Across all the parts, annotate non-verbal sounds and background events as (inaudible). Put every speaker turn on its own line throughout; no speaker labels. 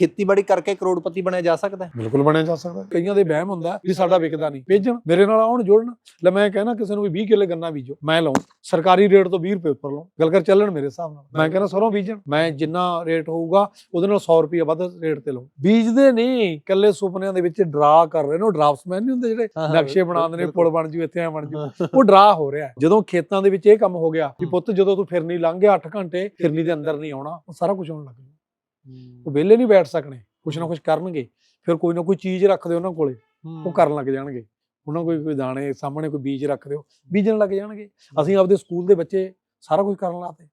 ਖੇਤੀਬਾੜੀ ਕਰਕੇ ਕਰੋੜਪਤੀ ਬਣਿਆ ਜਾ ਸਕਦਾ ਹੈ।
ਬਿਲਕੁਲ ਬਣਿਆ ਜਾ ਸਕਦਾ ਕਈਆਂ ਦੇ ਵਹਿਮ ਹੁੰਦਾ ਵੀ ਸਾਡਾ ਵਿਕਦਾ ਨਹੀਂ। ਭੇਜਣ ਮੇਰੇ ਨਾਲ ਆਉਣ ਜੁੜਨ। ਲੈ ਮੈਂ ਕਹਿਣਾ ਕਿਸੇ ਨੂੰ ਵੀ 20 ਕਿੱਲੇ ਗੰਨਾ ਬੀਜੋ ਮੈਂ ਲਾਉਂ। ਸਰਕਾਰੀ ਰੇਟ ਤੋਂ 20 ਰੁਪਏ ਉੱਪਰ ਲਾਉਂ। ਗੱਲ ਕਰ ਚੱਲਣ ਮੇਰੇ ਹਿਸਾਬ ਨਾਲ। ਮੈਂ ਕਹਿੰਦਾ ਸਰੋਂ ਬੀਜਣ। ਮੈਂ ਜਿੰਨਾ ਰੇਟ ਹੋਊਗਾ ਉਹਦੇ ਨਾਲ 100 ਰੁਪਏ ਵੱਧ ਰੇਟ ਤੇ ਲਾਉਂ। ਬੀਜਦੇ ਨਹੀਂ। ਕੱਲੇ ਸੁਪਨਿਆਂ ਦੇ ਵਿੱਚ ਡਰਾ ਕਰ ਰਹੇ ਨੇ। ਉਹ ਡਰਾਫਟਸਮੈਨ ਨਹੀਂ ਹੁੰਦੇ ਜਿਹੜੇ ਨਕਸ਼ੇ ਬਣਾਉਂਦੇ ਨੇ। ਪੁਲ ਬਣ ਜੂ ਇੱਥੇ ਐ ਬਣ ਜੂ। ਉਹ ਡਰਾ ਹੋ ਰਿਹਾ। ਜਦੋਂ ਖੇਤਾਂ ਦੇ ਵਿੱਚ ਇਹ ਕੰਮ ਹੋ ਗਿਆ ਵੀ। ਪੁੱਤ ਜਦੋਂ ਤੂੰ ਫਿਰਨੀ ਲੰਘ ਗਿਆ 8 ਘੰਟੇ ਫਿਰਨੀ ਦੇ ਅੰਦਰ ਨਹੀਂ ਆਉਣਾ ਉਹ ਸਾਰਾ ਕੁਝ ਹੋਣ ਲੱਗ ਜੂ ਉਹ ਵਿਹਲੇ ਨਹੀਂ ਬੈਠ ਸਕਣੇ ਕੁਛ ਨਾ ਕੁਛ ਕਰਨਗੇ ਫਿਰ ਕੋਈ ਨਾ ਕੋਈ ਚੀਜ਼ ਰੱਖ ਦਿਓ ਉਹਨਾਂ ਕੋਲੇ ਉਹ ਕਰਨ ਲੱਗ ਜਾਣਗੇ। ਉਹਨਾਂ ਕੋਈ ਕੋਈ ਦਾਣੇ ਸਾਹਮਣੇ ਕੋਈ ਬੀਜ ਰੱਖ ਦਿਓ ਬੀਜਣ ਲੱਗ ਜਾਣਗੇ। ਅਸੀਂ ਆਪਦੇ ਸਕੂਲ ਦੇ ਬੱਚੇ ਸਾਰਾ ਕੁਝ ਕਰਨ ਲਾਤੇ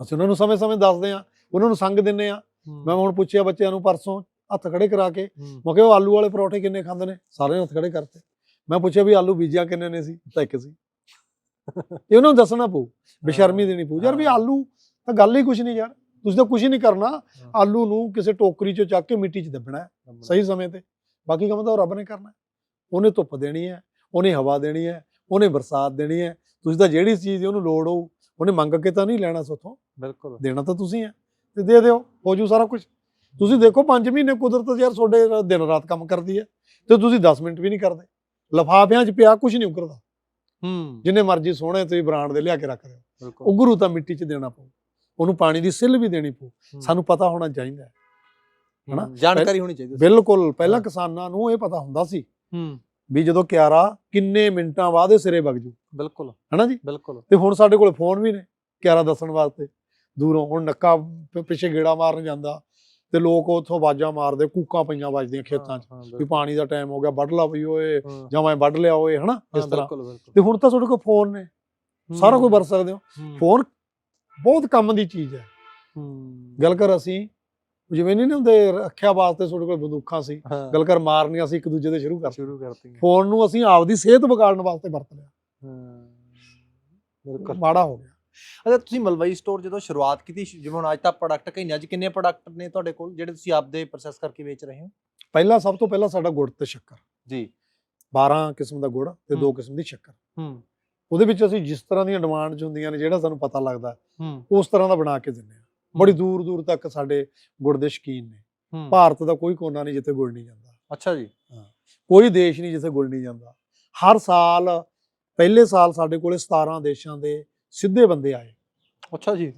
ਅਸੀਂ ਉਹਨਾਂ ਨੂੰ ਸਮੇਂ-ਸਮੇਂ ਦੱਸਦੇ ਆ ਉਹਨਾਂ ਨੂੰ ਸੰਗ ਦਿੰਨੇ ਆ ਮੈਂ ਹੁਣ ਪੁੱਛਿਆ ਬੱਚਿਆਂ ਨੂੰ ਪਰਸੋਂ ਹੱਥ ਖੜੇ ਕਰਾ ਕੇ ਮੈਂ ਕਿਹਾ ਉਹ ਆਲੂ ਵਾਲੇ ਪਰੌਠੇ ਕਿੰਨੇ ਖਾਂਦੇ ਨੇ? ਸਾਰੇ ਹੱਥ ਖੜੇ ਕਰਤੇ। ਮੈਂ ਪੁੱਛਿਆ ਵੀ ਆਲੂ ਬੀਜਿਆ ਕਿੰਨੇ ਨੇ ਸੀ? ਤਾਂ ਇੱਕ ਸੀ। (laughs) ਇਹ ਉਹਨਾਂ ਨੂੰ ਦੱਸਣਾ ਪਊ ਬੇਸ਼ਰਮੀ ਦੇਣੀ ਪਊ। ਯਾਰ ਵੀ
ਹਾਂ।
ਆਲੂ ਤਾਂ ਗੱਲ ਹੀ ਕੁਝ ਨਹੀਂ ਯਾਰ। ਤੁਸੀਂ ਤਾਂ ਕੁਝ ਨਹੀਂ ਕਰਨਾ। ਆਲੂ ਨੂੰ ਕਿਸੇ ਟੋਕਰੀ ਚੋਂ ਚੱਕ ਕੇ ਮਿੱਟੀ 'ਚ ਦੱਬਣਾ ਹੈ। ਸਹੀ ਸਮੇਂ ਤੇ। ਬਾਕੀ ਕੰਮ ਤਾਂ ਰੱਬ ਨੇ ਕਰਨਾ ਹੈ। ਉਹਨੇ ਧੁੱਪ ਦੇਣੀ ਹੈ ਉਹਨੇ ਹਵਾ ਦੇਣੀ ਹੈ ਉਹਨੇ ਬਰਸਾਤ ਦੇਣੀ ਹੈ। ਤੁਸੀਂ ਤਾਂ ਜਿਹੜੀ ਚੀਜ਼ ਦੀ ਉਹਨੂੰ ਲੋੜ ਹੋਊ ਉਹਨੇ ਮੰਗ ਕੇ ਤਾਂ ਨਹੀਂ ਲੈਣਾ ਸੋਥੋਂ।
ਬਿਲਕੁਲ।
ਦੇਣਾ ਤਾਂ ਤੁਸੀਂ ਹੈ ਤੇ ਦੇ ਦਿਓ ਹੋ ਜੂ ਸਾਰਾ ਕੁਝ ਤੁਸੀਂ ਦੇਖੋ 5 ਮਹੀਨੇ ਕੁਦਰਤ ਯਾਰ ਤੁਹਾਡੇ ਦਿਨ ਰਾਤ ਕੰਮ ਕਰਦੀ ਹੈ ਤੇ ਤੁਸੀਂ 10 ਮਿੰਟ ਵੀ ਨਹੀਂ ਕਰਦੇ। ਲਫਾਫਿਆਂ 'ਚ ਪਿਆ ਕੁਝ ਨਹੀਂ ਉਗਰਦਾ।
ਹੂੰ।
ਜਿੰਨੇ ਮਰਜ਼ੀ ਸੋਹਣੇ ਤੁਸੀਂ ਬ੍ਰਾਂਡ ਦੇ ਲਿਆ ਕੇ ਰੱਖ ਦਿਓ। ਉਗਰੂ ਤਾਂ ਮਿੱਟੀ 'ਚ ਦੇਣਾ ਪਊ। ਉਹਨੂੰ ਪਾਣੀ ਦੀ ਸਿੱਲ ਵੀ ਦੇਣੀ ਪਊ। ਸਾਨੂੰ ਪਤਾ ਹੋਣਾ ਚਾਹੀਦਾ ਹੈ। ਹਨਾ?
ਜਾਣਕਾਰੀ ਹੋਣੀ ਚਾਹੀਦੀ
ਬਿਲਕੁਲ ਪਹਿਲਾਂ। ਕਿਸਾਨਾਂ ਨੂੰ ਇਹ ਪਤਾ ਹੁੰਦਾ ਸੀ
ਹੂੰ।
ਵੀ ਜਦੋਂ ਕਿਆਰਾ ਕਿੰਨੇ ਮਿੰਟਾਂ ਬਾਅਦ ਇਹ ਸਿਰੇ ਵਗ ਜੂ।
ਬਿਲਕੁਲ।
ਹਨਾ ਜੀ?
ਬਿਲਕੁਲ।
ਤੇ ਹੁਣ ਸਾਡੇ ਕੋਲ ਫੋਨ ਵੀ ਨੇ ਕਿਆਰਾ ਦੱਸਣ ਵਾਸਤੇ। ਦੂਰੋਂ ਹੁਣ ਨੱਕਾ ਪਿੱਛੇ ਗੇੜਾ ਮਾਰਨ ਜਾਂਦਾ ਤੇ ਲੋਕ ਉੱਥੋਂ ਆਵਾਜ਼ਾਂ ਮਾਰਦੇ ਕੂਕਾਂ ਪਈਆਂ ਵੱਜਦੀਆਂ ਖੇਤਾਂ 'ਚ ਵੀ ਪਾਣੀ ਦਾ ਟਾਈਮ ਹੋ ਗਿਆ ਵੱਢ ਲਾ ਵੀ ਓਏ ਜਾਂ ਮੈਂ ਵੱਢ ਲਿਆ ਓਏ ਹਨਾ? ਇਸ ਤਰ੍ਹਾਂ। ਤੇ ਹੁਣ ਤਾਂ ਤੁਹਾਡੇ ਕੋਲ ਫੋਨ ਨੇ। ਸਾਰਾ ਕੁਝ ਵਰਤ ਸਕਦੇ ਹੂੰ, ਫੋਨ ਬਹੁਤ ਕੰਮ ਦੀ ਚੀਜ਼ ਹੈ। ਗੱਲ ਕਰ ਅਸੀਂ ਜਿਵੇਂ ਨਹੀਂ ਹੁੰਦੇ ਰੱਖਿਆ ਵਾਸਤੇ ਤੁਹਾਡੇ ਕੋਲ ਬੰਦੂਕਾਂ ਸੀ। ਗੱਲ ਕਰ ਮਾਰਨੀਆਂ ਸੀ ਇੱਕ ਦੂਜੇ ਦੇ ਸ਼ੁਰੂ ਕਰ
ਸ਼ੁਰੂ ਕਰਤੀ
ਫੋਨ ਨੂੰ ਅਸੀਂ ਆਪਦੀ ਸਿਹਤ ਵਿਗਾੜਨ ਵਾਸਤੇ ਵਰਤ ਲਿਆ।
ਹਾਂ। ਬਿਲਕੁਲ।
ਮਾੜਾ ਹੋ ਗਿਆ।
ਅੱਛਾ ਤੁਸੀਂ ਮਲਵਈ ਸਟੋਰ ਜਦੋਂ ਸ਼ੁਰੂਆਤ ਕੀਤੀ ਜਿਵੇਂ ਹੁਣ ਅੱਜ ਤਾਂ ਪ੍ਰੋਡਕਟ ਕਈ ਅੱਜ ਕਿੰਨੇ ਪ੍ਰੋਡਕਟ ਨੇ ਤੁਹਾਡੇ ਕੋਲ ਜਿਹੜੇ ਤੁਸੀਂ ਆਪਦੇ ਪ੍ਰੋਸੈਸ ਕਰਕੇ ਵੇਚ ਰਹੇ ਹੋ?
ਪਹਿਲਾਂ ਸਭ ਤੋਂ ਪਹਿਲਾਂ ਸਾਡਾ ਗੁੜ ਤੇ ਸ਼ੱਕਰ।
ਜੀ।
12 ਕਿਸਮ ਦਾ ਗੁੜ ਤੇ ਦੋ। ਕਿਸਮ ਦੀ ਸ਼ੱਕਰ।
ਹੂੰ।
ਉਹਦੇ ਵਿੱਚ ਅਸੀਂ ਜਿਸ ਤਰ੍ਹਾਂ ਦੀਆਂ ਡਿਮਾਂਡਸ ਹੁੰਦੀਆਂ ਨੇ ਜਿਹੜਾ ਸਾਨੂੰ ਪਤਾ ਲੱਗਦਾ ਉਸ ਤਰ੍ਹਾਂ ਦਾ ਬਣਾ ਕੇ ਦਿੰਦੇ ਆ ਬੜੀ ਦੂਰ ਦੂਰ ਤੱਕ ਸਾਡੇ ਗੁੜ ਦੇ ਸ਼ੌਕੀਨ ਨੇ। ਭਾਰਤ ਦਾ ਕੋਈ ਕੋਨਾ ਨਹੀਂ ਜਿੱਥੇ ਗੁੜ ਨਹੀਂ ਜਾਂਦਾ।
ਅੱਛਾ ਜੀ।
ਕੋਈ ਦੇਸ਼ ਨਹੀਂ ਜਿੱਥੇ ਗੁੜ ਨਹੀਂ ਜਾਂਦਾ। ਹਰ ਸਾਲ ਪਹਿਲੇ ਸਾਲ ਸਾਡੇ ਕੋਲੇ 17 ਦੇਸ਼ਾਂ ਦੇ ਸਿੱਧੇ ਬੰਦੇ ਆਏ।
ਅੱਛਾ ਜੀ।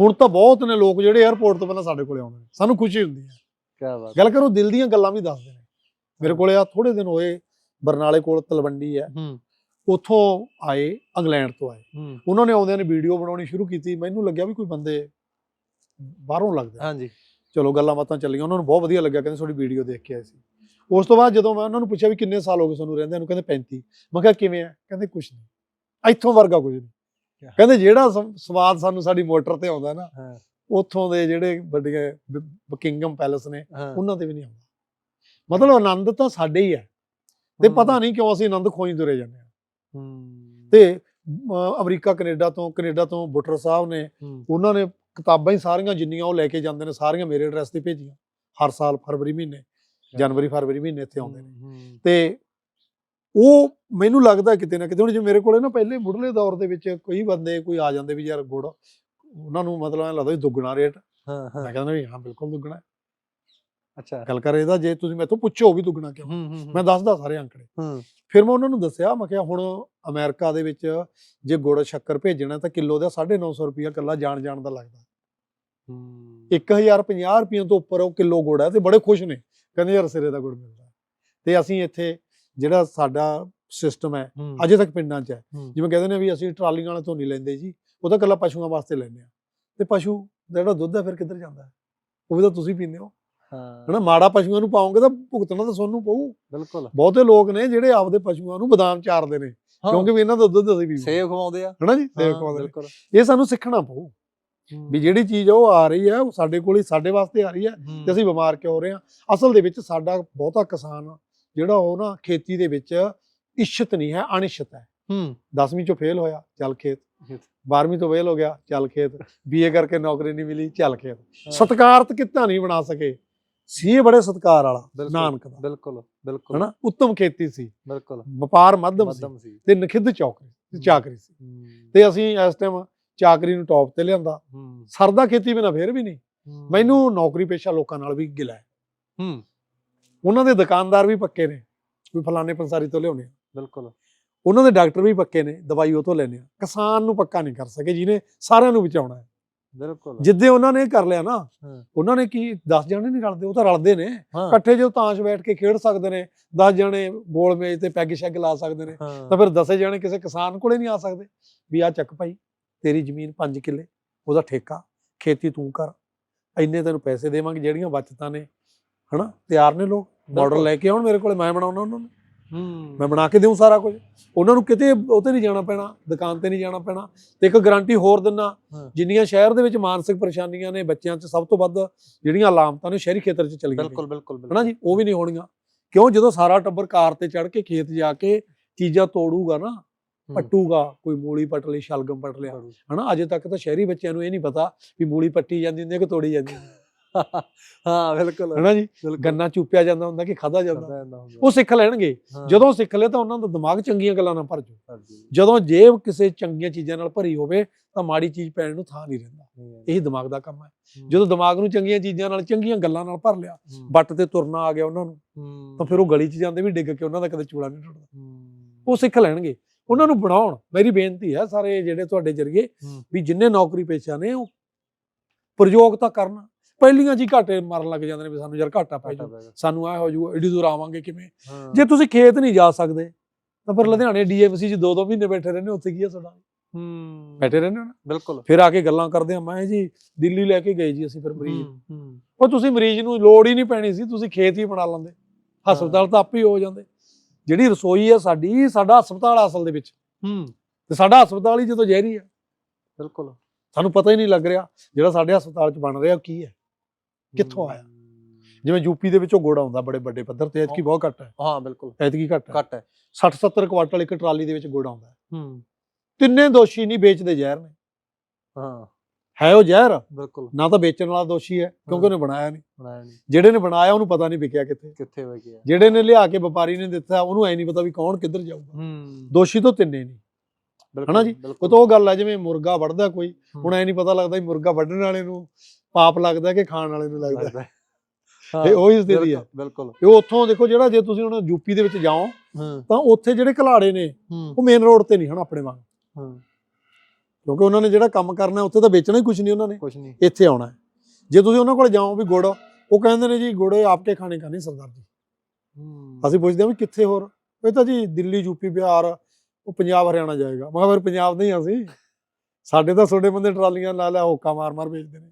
ਹੁਣ ਤਾਂ ਬਹੁਤ ਨੇ ਲੋਕ ਜਿਹੜੇ 에어ਪੋਰਟ ਤੋਂ ਪਹਿਲਾਂ ਸਾਡੇ ਕੋਲੇ ਆਉਂਦੇ ਨੇ। ਸਾਨੂੰ ਖੁਸ਼ੀ ਹੁੰਦੀ ਹੈ।
ਕੀ ਬਾਤ।
ਗੱਲ ਕਰੋ ਦਿਲ ਦੀਆਂ ਗੱਲਾਂ ਵੀ ਦੱਸਦੇ ਨੇ। ਮੇਰੇ ਕੋਲੇ ਆ ਥੋੜੇ ਦਿਨ ਹੋਏ ਬਰਨਾਲੇ ਕੋਲ ਤਲਵੰਡੀ ਹੂੰ। ਉੱਥੋਂ ਆਏ ਇੰਗਲੈਂਡ ਤੋਂ ਆਏ। ਉਹਨਾਂ ਨੇ ਆਉਂਦਿਆਂ ਨੇ ਵੀਡੀਓ ਬਣਾਉਣੀ ਸ਼ੁਰੂ ਕੀਤੀ। ਮੈਨੂੰ ਲੱਗਿਆ ਵੀ ਕੋਈ ਬੰਦੇ ਬਾਹਰੋਂ ਲੱਗਦੇ।
ਹਾਂਜੀ।
ਚਲੋ ਗੱਲਾਂ ਬਾਤਾਂ ਚੱਲੀਆਂ। ਉਹਨਾਂ ਨੂੰ ਬਹੁਤ ਵਧੀਆ ਲੱਗਿਆ। ਕਹਿੰਦੇ ਤੁਹਾਡੀ ਵੀਡੀਓ ਦੇਖ ਕੇ ਆਏ ਸੀ। ਉਸ ਤੋਂ ਬਾਅਦ ਜਦੋਂ ਮੈਂ ਉਹਨਾਂ ਨੂੰ ਪੁੱਛਿਆ ਵੀ ਕਿੰਨੇ ਸਾਲ ਹੋ ਗਏ ਤੁਹਾਨੂੰ ਰਹਿੰਦਿਆਂ ਨੂੰ ਕਹਿੰਦੇ 35 ਮੈਂ ਕਿਹਾ ਕਿਵੇਂ ਆ? ਕਹਿੰਦੇ ਕੁਛ ਨਹੀਂ। ਇੱਥੋਂ ਵਰਗਾ ਕੁਝ ਨਹੀਂ? ਕਹਿੰਦੇ ਜਿਹੜਾ ਸਵ- ਸਵਾਦ ਸਾਨੂੰ ਸਾਡੀ ਮੋਟਰ ਤੇ ਆਉਂਦਾ ਨਾ ਉੱਥੋਂ ਦੇ ਜਿਹੜੇ ਵੱਡੀਆਂ ਬਕਿੰਗਮ ਪੈਲਸ ਨੇ ਉਹਨਾਂ ਤੇ ਵੀ ਨਹੀਂ ਆਉਂਦਾ। ਮਤਲਬ ਆਨੰਦ ਤਾਂ ਸਾਡੇ ਹੀ ਹੈ। ਤੇ ਪਤਾ ਨਹੀਂ ਕਿਉਂ ਅਸੀਂ ਆਨੰਦ ਖੋਈ ਤੁਰੇ ਜਾਂਦੇ ਹੂੰ। ਤੇ ਅਮ, ਅਮਰੀਕਾ ਕੈਨੇਡਾ ਤੋਂ ਕੈਨੇਡਾ ਤੋਂ ਬੁੱਟਰ ਸਾਹਿਬ ਨੇ ਉਹਨਾਂ ਨੇ ਕਿਤਾਬਾਂ ਹੀ ਸਾਰੀਆਂ ਜਿੰਨੀਆਂ ਉਹ ਲੈ ਕੇ ਜਾਂਦੇ ਨੇ ਸਾਰੀਆਂ ਮੇਰੇ ਐਡਰੈਸ ਤੇ ਭੇਜੀਆਂ। ਹਰ ਸਾਲ ਫਰਵਰੀ ਮਹੀਨੇ ਜਨਵਰੀ ਫਰਵਰੀ ਮਹੀਨੇ ਇੱਥੇ ਆਉਂਦੇ ਨੇ। ਤੇ ਉਹ ਮੈਨੂੰ ਲੱਗਦਾ ਕਿਤੇ ਨਾ ਕਿਤੇ ਹੁਣ ਜੇ ਮੇਰੇ ਕੋਲੇ ਨਾ ਪਹਿਲੇ ਮੁੱਢਲੇ ਦੌਰ ਦੇ ਵਿੱਚ ਕਈ ਬੰਦੇ ਕੋਈ ਆ ਜਾਂਦੇ ਵੀ ਯਾਰ ਗੁੜ ਉਹਨਾਂ ਨੂੰ ਮਤਲਬ ਐਂ ਲੱਗਦਾ ਦੁੱਗਣਾ ਰੇਟ।
ਹਾਂ।
ਮੈਂ ਕਹਿੰਦਾ ਵੀ ਹਾਂ ਬਿਲਕੁਲ ਦੁੱਗਣਾ।
ਅੱਛਾ।
ਗੱਲ ਕਰ ਇਹਦਾ ਜੇ ਤੁਸੀਂ ਮੈਥੋਂ ਪੁੱਛੋ ਵੀ ਦੁੱਗਣਾ ਕਿਉਂ? ਮੈਂ ਦੱਸਦਾ ਸਾਰੇ ਅੰਕੜੇ। ਫਿਰ ਮੈਂ ਉਹਨਾਂ ਨੂੰ ਦੱਸਿਆ ਮੈਂ ਕਿਹਾ ਹੁਣ ਅਮਰੀਕਾ ਦੇ ਵਿੱਚ ਜੇ ਗੁੜ ਸ਼ੱਕਰ ਭੇਜਣਾ ਤਾਂ ਕਿਲੋ ਦਾ 950 ਰੁਪਿਆ ਇਕੱਲਾ ਜਾਣ ਜਾਣ ਦਾ ਲੱਗਦਾ।
ਹੂੰ।
1050 ਰੁਪਈਆਂ ਤੋਂ ਉੱਪਰ ਉਹ ਕਿਲੋ ਗੁੜ ਹੈ ਤੇ ਬੜੇ ਖੁਸ਼ ਨੇ। ਕਹਿੰਦੇ ਯਾਰ ਸਿਰੇ ਦਾ ਗੁੜ ਮਿਲਦਾ। ਤੇ ਅਸੀਂ ਇੱਥੇ ਜਿਹੜਾ ਸਾਡਾ ਸਿਸਟਮ ਹੈ ਅਜੇ ਤੱਕ ਪਿੰਡਾਂ 'ਚ ਹੈ। ਜਿਵੇਂ ਕਹਿੰਦੇ ਨੇ ਵੀ ਅਸੀਂ ਟਰਾਲੀਆਂ ਵਾਲੇ ਤੋਂ ਨਹੀਂ ਲੈਂਦੇ ਜੀ ਉਹ ਤਾਂ ਇਕੱਲਾ ਪਸ਼ੂਆਂ ਵਾਸਤੇ ਲੈਂਦੇ ਆ। ਤੇ ਪਸ਼ੂ ਜਿਹੜਾ ਦੁੱਧ ਹੈ ਫਿਰ ਕਿੱਧਰ ਜਾਂਦਾ ਉਹ ਵੀ ਤਾਂ ਤੁਸੀਂ ਪੀਂਦੇ ਹੋ।
ਹਾਂ।
ਹਨਾ ਮਾੜਾ ਪਸ਼ੂਆਂ ਨੂੰ ਪਾਓਗੇ ਤਾਂ ਭੁਗਤਣਾ ਤਾਂ ਤੁਹਾਨੂੰ ਪਊ।
ਬਿਲਕੁਲ।
ਬਹੁਤੇ ਲੋਕ ਨੇ ਜਿਹੜੇ ਆਪਦੇ ਪਸ਼ੂਆਂ ਨੂੰ ਬਦਾਮ ਚਾਰਦੇ ਨੇ
ਹਾਂ,
ਕਿਉਂਕਿ ਵੀ ਇਹਨਾਂ ਦਾ ਦੁੱਧ ਅਸੀਂ ਪੀਵਾਂਗੇ
ਸੇਬ ਖਵਾਉਂਦੇ ਆ।
ਹਨਾ ਜੀ?
ਹਾਂ,
ਖਵਾਉਂਦੇ ਨੇ।
ਬਿਲਕੁਲ।
ਇਹ ਸਾਨੂੰ ਸਿੱਖਣਾ ਪਊ ਵੀ ਜਿਹੜੀ ਚੀਜ਼ ਉਹ ਆ ਰਹੀ ਹੈ ਉਹ ਸਾਡੇ ਕੋਲ ਹੀ ਸਾਡੇ ਵਾਸਤੇ ਆ ਰਹੀ ਹੈ
ਹੂੰ,
ਤੇ ਅਸੀਂ ਬਿਮਾਰ ਕਿਉਂ ਹੋ ਰਹੇ ਹਾਂ? ਅਸਲ ਦੇ ਵਿੱਚ ਸਾਡਾ ਬਹੁਤਾ ਕਿਸਾਨ ਜਿਹੜਾ ਉਹ ਨਾ ਖੇਤੀ ਦੇ ਵਿੱਚ ਇੱਛਤ ਨਹੀਂ ਹੈ ਅਨਿਸ਼ਤ ਹੈ।
ਹੂੰ।
10ਵੀਂ ਚੋਂ ਫੇਲ ਹੋਇਆ ਚੱਲ ਖੇਤ।
ਖੇਤ।
12ਵੀਂ ਤੋਂ ਫੇਲ ਹੋ ਗਿਆ ਚੱਲ ਖੇਤ। ਬੀਏ ਕਰਕੇ ਨੌਕਰੀ ਨਹੀਂ ਮਿਲੀ ਚੱਲ ਖੇਤ।
ਹਾਂ।
ਸਤਕਾਰਤ ਕਿੱਤਾ ਨਹੀਂ ਬਣਾ ਸਕੇ। ਸੀ ਇਹ ਬੜੇ ਸਤਕਾਰ ਵਾਲਾ ਨਾਨਕ ਦਾ।
ਬਿਲਕੁਲ ਬਿਲਕੁਲ।
ਹਨਾ? ਉੱਤਮ ਖੇਤੀ ਸੀ।
ਬਿਲਕੁਲ।
ਵਪਾਰ ਮੱਧਮ ਸੀ ਤੇ ਨਖਿੱਧ ਚੌਕਰੀ ਤੇ ਚਾਕਰੀ ਸੀ। ਤੇ ਅਸੀਂ ਇਸ ਟਾਈਮ ਚਾਕਰੀ ਨੂੰ ਟੌਪ ਤੇ ਲਿਆਂਦਾ। ਸਰਦਾ ਖੇਤੀ ਬਿਨਾ ਫੇਰ ਵੀ ਨਹੀਂ। ਮੈਨੂੰ ਨੌਕਰੀ ਪੇਸ਼ਾ ਲੋਕਾਂ ਨਾਲ ਵੀ ਗਿਲਾ ਹੈ।
ਹੂੰ।
ਉਹਨਾਂ ਦੇ ਦੁਕਾਨਦਾਰ ਵੀ ਪੱਕੇ ਨੇ ਵੀ ਫਲਾਣੇ ਪੰਸਾਰੀ ਤੋਂ ਲਿਆਉਣੇ।
ਬਿਲਕੁਲ।
ਉਹਨਾਂ ਦੇ ਡਾਕਟਰ ਵੀ ਪੱਕੇ ਨੇ ਦਵਾਈ ਉਹ ਤੋਂ ਲੈਣੇ ਆ। ਕਿਸਾਨ ਨੂੰ ਪੱਕਾ ਨਹੀਂ ਕਰ ਸਕੇ ਜਿਹਨੇ ਸਾਰਿਆਂ ਨੂੰ ਬਚਾਉਣਾ ਹੈ।
ਬਿਲਕੁਲ।
ਜਿੱਦੇ ਉਹਨਾਂ ਨੇ ਕਰ ਲਿਆ ਨਾ। ਉਹਨਾਂ ਨੇ ਕੀ 10 ਜਣੇ ਨਹੀਂ ਰਲਦੇ ਉਹ ਤਾਂ ਰਲਦੇ ਨੇ। ਇਕੱਠੇ ਜੋ ਤਾਂਸ਼ ਬੈਠ ਕੇ ਖੇਡ ਸਕਦੇ ਨੇ 10 ਜਣੇ ਗੋਲ ਮੇਜ਼ ਤੇ ਪੈਗ ਸ਼ੈਗ ਲਾ ਸਕਦੇ ਨੇ ਤਾਂ ਫਿਰ 10 ਜਣੇ ਕਿਸੇ ਕਿਸਾਨ ਕੋਲੇ ਨਹੀਂ ਆ ਸਕਦੇ ਵੀ ਆ ਚੱਕ ਭਾਈ ਤੇਰੀ ਜ਼ਮੀਨ 5 ਕਿੱਲੇ ਉਹਦਾ ਠੇਕਾ ਖੇਤੀ ਤੂੰ ਕਰ ਇੰਨੇ ਤੈਨੂੰ ਪੈਸੇ ਦੇਵਾਂਗੇ ਜਿਹੜੀਆਂ ਬਚਤਾਂ ਨੇ ਹਨਾ? ਤਿਆਰ ਨੇ ਲੋਕ ਮਾਡਲ। ਲੈ ਕੇ ਆਉਣ ਮੇਰੇ ਕੋਲੇ ਮੈਂ ਬਣਾਉਣਾ ਉਹਨਾਂ ਨੂੰ। ਮੈਂ ਬਣਾ ਕੇ ਦੇਉਂ ਸਾਰਾ ਕੁਝ। ਉਹਨਾਂ ਨੂੰ ਕਿਤੇ ਉਹ ਤੇ ਨਹੀਂ ਜਾਣਾ ਪੈਣਾ ਦੁਕਾਨ ਤੇ ਨਹੀਂ ਜਾਣਾ ਪੈਣਾ। ਤੇ ਇੱਕ ਗਾਰੰਟੀ ਹੋਰ ਦਿੰਨਾ। ਜਿੰਨੀਆਂ ਸ਼ਹਿਰ ਦੇ ਵਿੱਚ ਮਾਨਸਿਕ ਪਰੇਸ਼ਾਨੀਆਂ ਨੇ ਬੱਚਿਆਂ 'ਚ ਸਭ ਤੋਂ ਵੱਧ ਜਿਹੜੀਆਂ ਅਲਾਮਤਾਂ ਨੇ ਸ਼ਹਿਰੀ ਖੇਤਰ 'ਚ ਚੱਲ ਗਈਆਂ
ਬਿਲਕੁਲ ਬਿਲਕੁਲ।
ਹਨਾ ਜੀ? ਉਹ ਵੀ ਨਹੀਂ ਹੋਣੀਆਂ। ਕਿਉਂ? ਜਦੋਂ ਸਾਰਾ ਟੱਬਰ ਕਾਰ ਤੇ ਚੜ ਕੇ ਖੇਤ ਜਾ ਕੇ ਚੀਜ਼ਾਂ ਤੋੜੂਗਾ ਨਾ ਪੱਟੂਗਾ ਕੋਈ ਮੂਲੀ ਪੱਟ ਲਈ ਸ਼ਲਗਮ ਪੱਟ ਲਿਆ। ਹਨਾ? ਅਜੇ ਤੱਕ ਤਾਂ ਸ਼ਹਿਰੀ ਬੱਚਿਆਂ ਨੂੰ ਇਹ ਨਹੀਂ ਪਤਾ ਵੀ ਮੂਲੀ ਪੱਟੀ ਜਾਂਦੀ ਹੁੰਦੀ ਹੈ ਕਿ ਤੋੜੀ ਜਾਂਦੀ ਹੁੰਦੀ ਹੈ
ਹਾਂ ਬਿਲਕੁਲ।
ਹਨਾ ਜੀ? ਗੰਨਾ ਚੂਪਿਆ ਜਾਂਦਾ ਹੁੰਦਾ ਕਿ ਖਾਦਾ ਜਾਂਦਾ। ਉਹ ਸਿੱਖ ਲੈਣਗੇ। ਜਦੋਂ ਸਿੱਖ ਲਿਆ ਤਾਂ ਉਹਨਾਂ ਦਾ ਦਿਮਾਗ ਚੰਗੀਆਂ ਗੱਲਾਂ ਨਾਲ ਭਰ
ਹਾਂਜੀ,
ਜਦੋਂ ਜੇਬ ਕਿਸੇ ਚੰਗੀਆਂ ਚੀਜ਼ਾਂ ਨਾਲ ਭਰੀ ਹੋਵੇ ਤਾਂ ਮਾੜੀ ਚੀਜ਼ ਪੈਣ ਨੂੰ ਥਾਂ ਨਹੀਂ ਰਹਿੰਦਾ। ਇਹੀ ਦਿਮਾਗ ਦਾ ਕੰਮ ਹੈ। ਜਦੋਂ ਦਿਮਾਗ ਨੂੰ ਚੰਗੀਆਂ ਚੀਜ਼ਾਂ ਨਾਲ ਚੰਗੀਆਂ ਗੱਲਾਂ ਨਾਲ ਭਰ ਲਿਆ ਬੱਟ ਤੇ ਤੁਰਨਾ ਆ ਗਿਆ ਉਹਨਾਂ ਨੂੰ ਤਾਂ ਫਿਰ ਉਹ ਗਲੀ 'ਚ ਜਾਂਦੇ ਵੀ ਡਿੱਗ ਕੇ ਉਹਨਾਂ ਦਾ ਕਦੇ ਚੂੜਾ ਨਹੀਂ ਟੁੱਟਦਾ। ਉਹ ਸਿੱਖ ਲੈਣਗੇ। ਉਹਨਾਂ ਨੂੰ ਬਣਾਉਣ ਮੇਰੀ ਬੇਨਤੀ ਹੈ ਸਾਰੇ ਜਿਹੜੇ ਤੁਹਾਡੇ ਜਰੀਏ। ਵੀ ਜਿੰਨੇ ਨੌਕਰੀ ਪੇਸ਼ਾ ਨੇ ਉਹ ਪ੍ਰਯੋਗ ਤਾਂ ਕਰਨ। ਪਹਿਲੀਆਂ ਜੀ ਘਾਟੇ ਮਾਰਨ ਲੱਗ ਜਾਂਦੇ ਨੇ ਵੀ ਸਾਨੂੰ ਯਾਰ ਘਾਟਾ ਪੈ ਜਾਊ। ਸਾਨੂੰ ਐ ਹੋ ਜਾਊਗਾ ਏਡੀ ਦੂਰ ਆਵਾਂਗੇ ਕਿਵੇਂ? ਜੇ ਤੁਸੀਂ ਖੇਤ ਨਹੀਂ ਜਾ ਸਕਦੇ ਤਾਂ ਫਿਰ। ਲੁਧਿਆਣੇ ਡੀਐਫਸੀ 'ਚ ਦੋ ਦੋ ਮਹੀਨੇ ਬੈਠੇ ਰਹਿੰਦੇ ਉੱਥੇ ਕੀ ਹੈ ਤੁਹਾਡਾ?
ਹੂੰ,
ਬੈਠੇ ਰਹਿੰਦੇ ਹੋ ਨਾ?
ਬਿਲਕੁਲ।
ਫਿਰ ਆ ਕੇ ਗੱਲਾਂ ਕਰਦੇ ਆ ਮੈਂ ਜੀ ਦਿੱਲੀ ਲੈ ਕੇ ਗਏ ਜੀ ਅਸੀਂ ਫਿਰ ਮਰੀਜ਼। ਉਹ ਤੁਸੀਂ ਮਰੀਜ਼ ਨੂੰ ਲੋੜ ਹੀ ਨਹੀਂ ਪੈਣੀ ਸੀ ਤੁਸੀਂ ਖੇਤ ਹੀ ਬਣਾ ਲੈਂਦੇ। ਹਸਪਤਾਲ ਤਾਂ ਆਪੇ ਹੀ ਹੋ ਜਾਂਦੇ। ਜਿਹੜੀ ਰਸੋਈ ਹੈ ਸਾਡੀ ਸਾਡਾ ਹਸਪਤਾਲ ਆ ਅਸਲ ਦੇ ਵਿੱਚ।
ਹੂੰ,
ਤੇ ਸਾਡਾ ਹਸਪਤਾਲ ਹੀ ਜਦੋਂ ਜ਼ਹਿਰੀ ਹੈ
ਬਿਲਕੁਲ।
ਸਾਨੂੰ ਪਤਾ ਹੀ ਨਹੀਂ ਲੱਗ ਰਿਹਾ ਜਿਹੜਾ ਸਾਡੇ ਹਸਪਤਾਲ 'ਚ ਬਣ ਰਿਹਾ ਉਹ ਕੀ ਹੈ? ਕਿੱਥੋਂ ਆਇਆ? ਜਿਵੇਂ ਯੂਪੀ ਦੇ ਵਿੱਚੋਂ ਗੁੜ ਆਉਂਦਾ ਬੜੇ ਵੱਡੇ ਪੱਧਰ ਤੇ ਐਤਕੀ ਬਹੁਤ ਘੱਟ ਹੈ।
ਹਾਂ ਬਿਲਕੁਲ।
ਐਤਕੀ ਘੱਟ ਹੈ।
ਘੱਟ ਹੈ।
60 70 ਕੁਆਂਟਲ ਇੱਕ ਟਰਾਲੀ ਦੇ ਵਿੱਚ ਗੁੜ ਆਉਂਦਾ ਹੈ। ਤਿੰਨੇ ਦੋਸ਼ੀ ਨਹੀਂ ਵੇਚਦੇ ਜ਼ਹਿਰ ਨੇ।
ਹਾਂ।
ਹੈ ਉਹ ਜ਼ਹਿਰ?
ਬਿਲਕੁਲ।
ਨਾ ਤਾਂ ਵੇਚਣ ਵਾਲਾ ਦੋਸ਼ੀ ਹੈ ਕਿਉਂਕਿ। ਉਹਨੇ ਬਣਾਇਆ ਨਹੀਂ।
ਬਣਾਇਆ ਨਹੀਂ।
ਜਿਹੜੇ ਨੇ ਬਣਾਇਆ ਉਹਨੂੰ ਪਤਾ ਨਹੀਂ ਵਿਕਿਆ ਕਿੱਥੇ।
ਕਿੱਥੇ ਗਿਆ
ਜਿਹੜੇ ਨੇ ਲਿਆ ਕੇ ਵਪਾਰੀ ਨੇ ਦਿੱਤਾ ਉਹਨੂੰ ਐ ਨਹੀਂ ਪਤਾ ਵੀ ਕੌਣ ਕਿੱਧਰ ਜਾਊਗਾ।
ਹੂੰ।
ਦੋਸ਼ੀ ਤਾਂ ਤਿੰਨੇ ਨਹੀਂ ਹਨਾ ਜੀ? ਉਹ ਤਾਂ ਉਹ ਗੱਲ ਹੈ ਜਿਵੇਂ ਮੁਰਗਾ ਵੱਢਦਾ ਕੋਈ। ਹੁਣ ਐ ਨਹੀਂ ਪਤਾ ਲੱਗਦਾ ਵੀ ਮੁਰਗਾ ਵੱਢਣ ਵਾਲੇ ਨੂੰ ਪਾਪ ਲੱਗਦਾ ਕਿ ਖਾਣ ਵਾਲੇ ਨੂੰ ਲੱਗਦਾ। ਇਹ ਉਹੀ ਸਥਿਤੀ ਹੈ
ਬਿਲਕੁਲ,
ਇਹ ਉੱਥੋਂ ਦੇਖੋ ਜਿਹੜਾ ਜੇ ਤੁਸੀਂ ਹੁਣ ਯੂਪੀ ਦੇ ਵਿੱਚ ਜਾਓ ਤਾਂ ਉੱਥੇ ਜਿਹੜੇ ਘਲਾੜੇ ਨੇ ਉਹ ਮੇਨ ਰੋਡ ਤੇ ਨਹੀਂ ਹਨ ਆਪਣੇ ਵਾਂਗ। ਕਿਉਂਕਿ ਉਹਨਾਂ ਨੇ ਜਿਹੜਾ ਕੰਮ ਕਰਨਾ ਉੱਥੇ ਤਾਂ ਵੇਚਣਾ ਹੀ ਕੁਝ ਨਹੀਂ ਉਹਨਾਂ ਨੇ।
ਕੁਝ ਨਹੀਂ।
ਇੱਥੇ ਆਉਣਾ ਜੇ ਤੁਸੀਂ ਉਹਨਾਂ ਕੋਲ ਜਾਓ ਵੀ ਗੁੜ ਉਹ ਕਹਿੰਦੇ ਨੇ ਜੀ ਗੁੜ ਆਪਕੇ ਖਾਣੇ ਕਾ ਨਹੀਂ ਸਰਦਾਰ ਜੀ। ਅਸੀਂ ਪੁੱਛਦੇ ਹਾਂ ਵੀ ਕਿੱਥੇ ਹੋਰ? ਇਹ ਤਾਂ ਜੀ ਦਿੱਲੀ ਯੂਪੀ ਬਿਹਾਰ ਉਹ ਪੰਜਾਬ ਹਰਿਆਣਾ ਜਾਏਗਾ। ਮੈਂ ਕਿਹਾ ਫਿਰ ਪੰਜਾਬ ਦੇ ਹੀ ਹਾਂ ਅਸੀਂ। ਸਾਡੇ ਤਾਂ ਛੋਟੇ ਬੰਦੇ ਟਰਾਲੀਆਂ ਲਾ ਲਿਆ ਹੋਕਾ ਮਾਰ ਮਾਰ ਵੇਚਦੇ ਨੇ।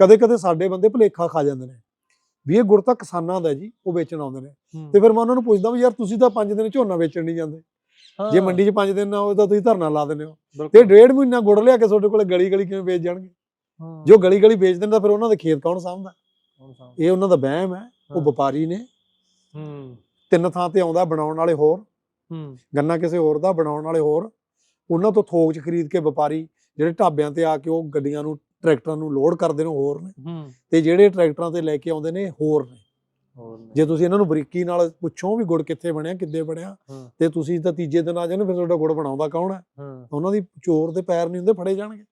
ਕਦੇ ਕਦੇ ਸਾਡੇ ਬੰਦੇ ਭੁਲੇਖਾ ਖਾ ਜਾਂਦੇ ਨੇ। ਵੀ ਇਹ ਗੁੜ ਤਾਂ ਕਿਸਾਨਾਂ ਦਾ ਜੀ ਉਹ ਵੇਚਣ ਆਉਂਦੇ ਨੇ। ਤੇ ਫਿਰ ਮੈਂ ਉਹਨਾਂ ਨੂੰ ਪੁੱਛਦਾ ਵੀ ਯਾਰ ਤੁਸੀਂ ਤਾਂ 5 ਦਿਨ ਝੋਨਾ ਵੇਚਣ ਨਹੀਂ ਜਾਂਦੇ। ਜੇ ਮੰਡੀ 'ਚ 5 ਦਿਨ ਨਾ ਹੋਵੇ ਤਾਂ ਤੁਸੀਂ ਧਰਨਾ ਲਾ ਦਿੰਦੇ ਹੋ। ਤੇ ਡੇਢ ਮਹੀਨਾ ਗੁੜ ਲਿਆ ਕੇ ਤੁਹਾਡੇ ਕੋਲੇ ਗਲੀ ਗਲੀ ਕਿਵੇਂ ਵੇਚ ਜਾਣਗੇ? ਜੋ ਗਲੀ ਗਲੀ ਵੇਚ ਦਿੰਦਾ ਫਿਰ ਉਹਨਾਂ ਦੇ ਖੇਤ ਕੌਣ ਸਾਂਭਦਾ। ਇਹ ਉਹਨਾਂ ਦਾ ਵਹਿਮ ਹੈ। ਉਹ। ਵਪਾਰੀ ਨੇ।
ਹੂੰ।
ਤਿੰਨ ਥਾਂ ਤੇ ਆਉਂਦਾ ਬਣਾਉਣ ਵਾਲੇ ਹੋਰ। ਗੰਨਾ ਕਿਸੇ ਹੋਰ ਦਾ ਬਣਾਉਣ ਵਾਲੇ ਹੋਰ ਉਹਨਾਂ ਤੋਂ ਥੋਕ 'ਚ ਖਰੀਦ ਕੇ ਵਪਾਰੀ ਜਿਹੜੇ ਢਾਬਿਆਂ ਤੇ ਆ ਕੇ ਉਹ ਗੱਡੀਆਂ ਨੂੰ ਟਰੈਕਟਰਾਂ ਨੂੰ ਲੋਡ ਕਰਦੇ ਨੇ ਹੋਰ ਨੇ। ਤੇ ਜਿਹੜੇ ਟਰੈਕਟਰਾਂ ਤੇ ਲੈ ਕੇ ਆਉਂਦੇ ਨੇ ਹੋਰ ਨੇ। ਜੇ ਤੁਸੀਂ ਇਹਨਾਂ ਨੂੰ ਬਰੀਕੀ ਨਾਲ ਪੁੱਛੋ ਵੀ ਗੁੜ ਕਿੱਥੇ ਬਣਿਆ ਕਿੱਦੇ ਬਣਿਆ। ਤੇ ਤੁਸੀਂ ਤਾਂ ਤੀਜੇ ਦਿਨ ਆ ਜਾਣਾ ਫਿਰ ਤੁਹਾਡਾ ਗੁੜ ਬਣਾਉਂਦਾ ਕੌਣ
ਹਾਂ।
ਉਹਨਾਂ ਦੀ ਚੋਰ ਦੇ ਪੈਰ ਨਹੀਂ ਹੁੰਦੇ ਫੜੇ ਜਾਣਗੇ।